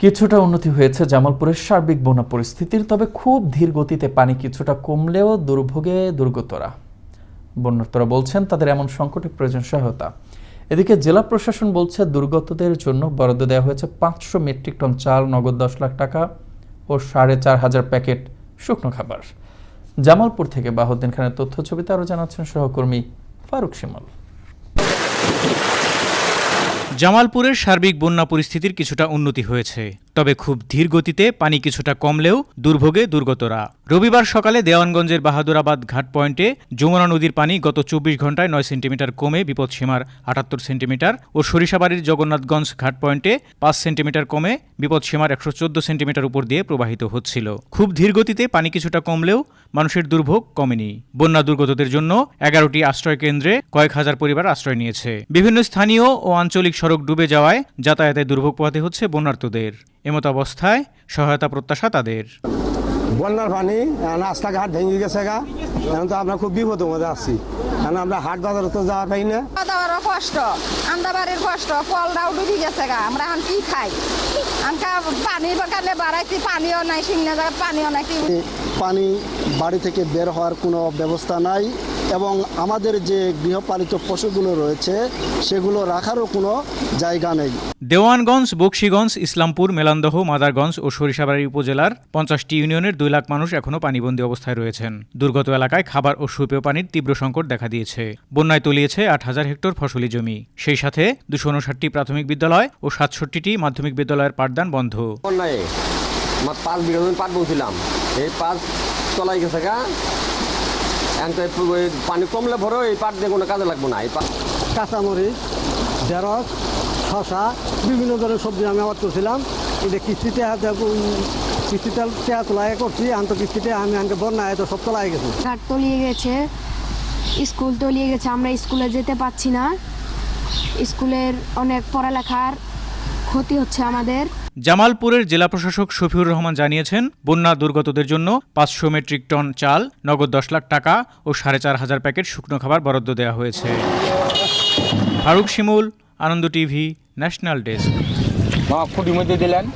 কিছুটা উন্নতি হয়েছে জামালপুরের সার্বিক বন্যা পরিস্থিতির, তবে খুব ধীর গতিতে পানি কিছুটা কমলেও দুর্ভোগে দুর্গতরা। বন্যার্তরা বলছেন, তাদের এমন সংকটে প্রয়োজন সহায়তা। এদিকে জেলা প্রশাসন বলছে, দুর্গতদের জন্য বরাদ্দ দেওয়া হয়েছে পাঁচশো মেট্রিক টন চাল, নগদ দশ লাখ টাকা ও সাড়ে চার হাজার প্যাকেট শুকনো খাবার। জামালপুর থেকে বাহুদ্দিন খানের তথ্য ছবিতে আরও জানাচ্ছেন সহকর্মী ফারুক শিমল। জামালপুরের সার্বিক বন্যা পরিস্থিতির কিছুটা উন্নতি হয়েছে। তবে খুব ধীর গতিতে পানি কিছুটা কমলেও দুর্ভোগে দুর্গতরা। রবিবার সকালে দেওয়ানগঞ্জের বাহাদুরাবাদ ঘাট পয়েন্টে যমুনা নদীর পানি গত চব্বিশ ঘন্টায় নয় সেন্টিমিটার কমে বিপদসীমার আটাত্তর সেন্টিমিটার ও সরিষাবাড়ির জগন্নাথগঞ্জ ঘাট পয়েন্টে পাঁচ সেন্টিমিটার কমে বিপদসীমার একশো চোদ্দ সেন্টিমিটার উপর দিয়ে প্রবাহিত হচ্ছিল। খুব ধীর গতিতে পানি কিছুটা কমলেও মানুষের দুর্ভোগ কমেনি। বন্যা দুর্গতদের জন্য এগারোটি আশ্রয় কেন্দ্রে কয়েক হাজার পরিবার আশ্রয় নিয়েছে। বিভিন্ন স্থানীয় ও আঞ্চলিক সড়ক ডুবে যাওয়ায় যাতায়াতে দুর্ভোগ পোহাতে হচ্ছে বন্যার্তদের এমত অবস্থায় সহায়তা প্রত্যাশা তাদের। বন্যার পানি রাস্তাঘাট ভেঙে গেছে গা। এখন তো আমরা খুব বিপদের মধ্যে আছি। কারণ আমরা হাট বাজারে তো যাওয়ার পাই না। খাওয়া দাওয়ারও কষ্ট আন্দা বাড়ির কষ্ট কলটাও ডুবি গেছে গা। আমরা এখন কি খাই? আনকা পানির বাগানে বাড়াইছি পানিও নাই সিংনা জায়গায় পানিও নাই কি পানি বাড়ি থেকে বের হওয়ার কোনো ব্যবস্থা নাই। এবং আমাদের যে গৃহপালিত পশুগুলো রয়েছে সেগুলো রাখারও কোনো জায়গা নেই। দেওয়ানগঞ্জ বকশীগঞ্জ ইসলামপুর মেলান্দহ মাদারগঞ্জ ও সরিষাবাড়ি উপজেলার পঞ্চাশটি ইউনিয়নের দুই লাখ মানুষ এখনও পানিবন্দী অবস্থায় রয়েছেন। দুর্গত এলাকায় খাবার ও সুপেয় পানির তীব্র সংকট দেখা দিয়েছে। বন্যায় তলিয়েছে আট হাজার হেক্টর ফসলি জমি। সেই সাথে দুশো উনষাটটি প্রাথমিক বিদ্যালয় ও সাতষট্টিটি মাধ্যমিক বিদ্যালয়ের পাঠদান বন্ধ। বন্যায় আমার পাঁচ বিঘা জমি পাট বলছিলাম। এই পাট তলাই গেছে গা এখন তো একটু ওই পানি কমলে ভরো এই পাট দিয়ে কোনো কাজে লাগবে না এই পাট। কাঁচামরিচ ঢেঁড়স শশা বিভিন্ন ধরনের সবজি আমি আবাদ করছিলাম। এটা কিস্তিতে কিস্তিতে চেয়া তোলায় করছি আন্ত কিস্তিতে আমি আনকে বন্যায় তো সব তোলায় গেছে। ঘাট তলিয়ে গেছে স্কুল তলিয়ে গেছে আমরা স্কুলে যেতে পারছি না। স্কুলের অনেক পড়ালেখার ক্ষতি হচ্ছে আমাদের। জামালপুরের জেলা প্রশাসক শফিউর রহমান জানিয়েছেন, বন্যা দুর্গতদের জন্য পাঁচশো মেট্রিক টন চাল, নগদ দশ লাখ টাকা ও সাড়ে চার হাজার প্যাকেট শুকনো খাবার বরাদ্দ দেওয়া হয়েছে। Faruk Shimul, Ananda TV, national desk. মধ্যে দিলেন।